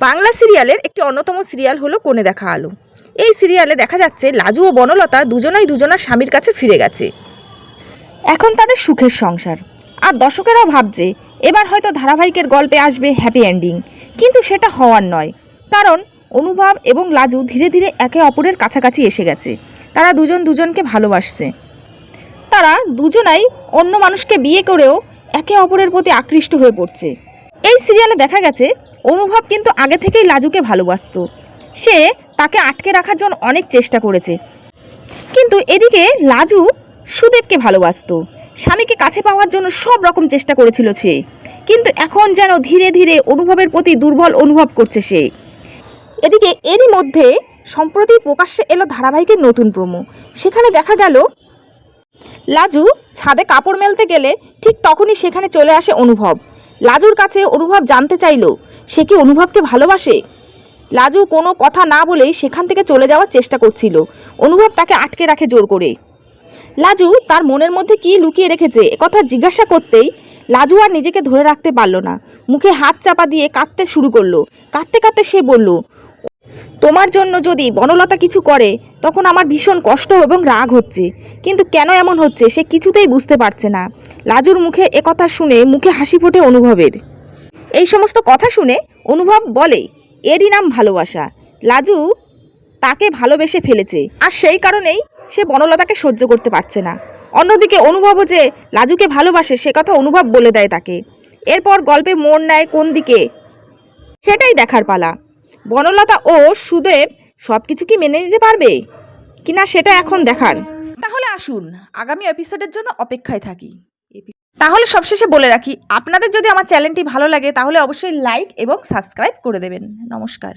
বাংলা সিরিয়ালের একটি অন্যতম সিরিয়াল হলো কোণে দেখা আলো। এই সিরিয়ালে দেখা যাচ্ছে লাজু ও বনলতা দুজনাই দুজনার স্বামীর কাছে ফিরে গেছে। এখন তাদের সুখের সংসার। আর দর্শকেরাও ভাবছে, এবার হয়তো ধারাবাহিকের গল্পে আসবে হ্যাপি এন্ডিং কিন্তু সেটা হওয়ার নয়। কারণ অনুভব এবং লাজু ধীরে ধীরে একে অপরের কাছাকাছি এসে গেছে। তারা দুজন দুজনকে ভালোবাসছে। তারা দুজনাই অন্য মানুষকে বিয়ে করেও একে অপরের প্রতি আকৃষ্ট হয়ে পড়ছে। এই সিরিয়ালে দেখা গেছে, অনুভব কিন্তু আগে থেকেই লাজুকে ভালোবাসতো। সে তাকে আটকে রাখার জন্য অনেক চেষ্টা করেছে। কিন্তু এদিকে লাজু সুদেবকে ভালোবাসতো। স্বামীকে কাছে পাওয়ার জন্য সব রকম চেষ্টা করেছিল সে। কিন্তু এখন যেন ধীরে ধীরে অনুভবের প্রতি দুর্বল অনুভব করছে সে। এদিকে এরই মধ্যে সম্প্রতি প্রকাশ্যে এলো ধারাবাহিকের নতুন প্রোমো। সেখানে দেখা গেল, লাজু ছাদে কাপড় মেলতে গেলে ঠিক তখনই সেখানে চলে আসে অনুভব। লাজুর কাছে অনুভব জানতে চাইল, সে কি অনুভবকে ভালোবাসে? লাজু কোনো কথা না বলেই সেখান থেকে চলে যাওয়ার চেষ্টা করছিল। অনুভব তাকে আটকে রাখে জোর করে। লাজু তার মনের মধ্যে কি লুকিয়ে রেখেছে একথা জিজ্ঞাসা করতেই লাজু আর নিজেকে ধরে রাখতে পারল না। মুখে হাত চাপা দিয়ে কাঁদতে শুরু করল। কাঁদতে কাঁদতে সে বলল তোমার জন্য যদি বনলতা কিছু করে, তখন আমার ভীষণ কষ্ট এবং রাগ হচ্ছে। কিন্তু কেন এমন হচ্ছে, সে কিছুতেই বুঝতে পারছে না। লাজুর মুখে একথা শুনে মুখে হাসি ফোটে অনুভবের। এই সমস্ত কথা শুনে অনুভব বলে, এরই নাম ভালোবাসা। লাজু তাকে ভালোবেসে ফেলেছে। আর সেই কারণেই সে বনলতাকে সহ্য করতে পারছে না। অন্যদিকে অনুভবও যে লাজুকে ভালোবাসে, সে কথা অনুভব বলে দেয় তাকে। এরপর গল্পে মোড় নেয় কোন দিকে, সেটাই দেখার পালা। বনলতা ও সুদেব সব কিছু কি মেনে নিতে পারবে? কিনা সেটা এখন দেখান তাহলে আসুন, আগামী এপিসোডের জন্য অপেক্ষায় থাকি। তাহলে সবশেষে বলে রাখি, আপনাদের যদি আমার চ্যানেলটি ভালো লাগে, তাহলে অবশ্যই লাইক এবং সাবস্ক্রাইব করে দেবেন। নমস্কার।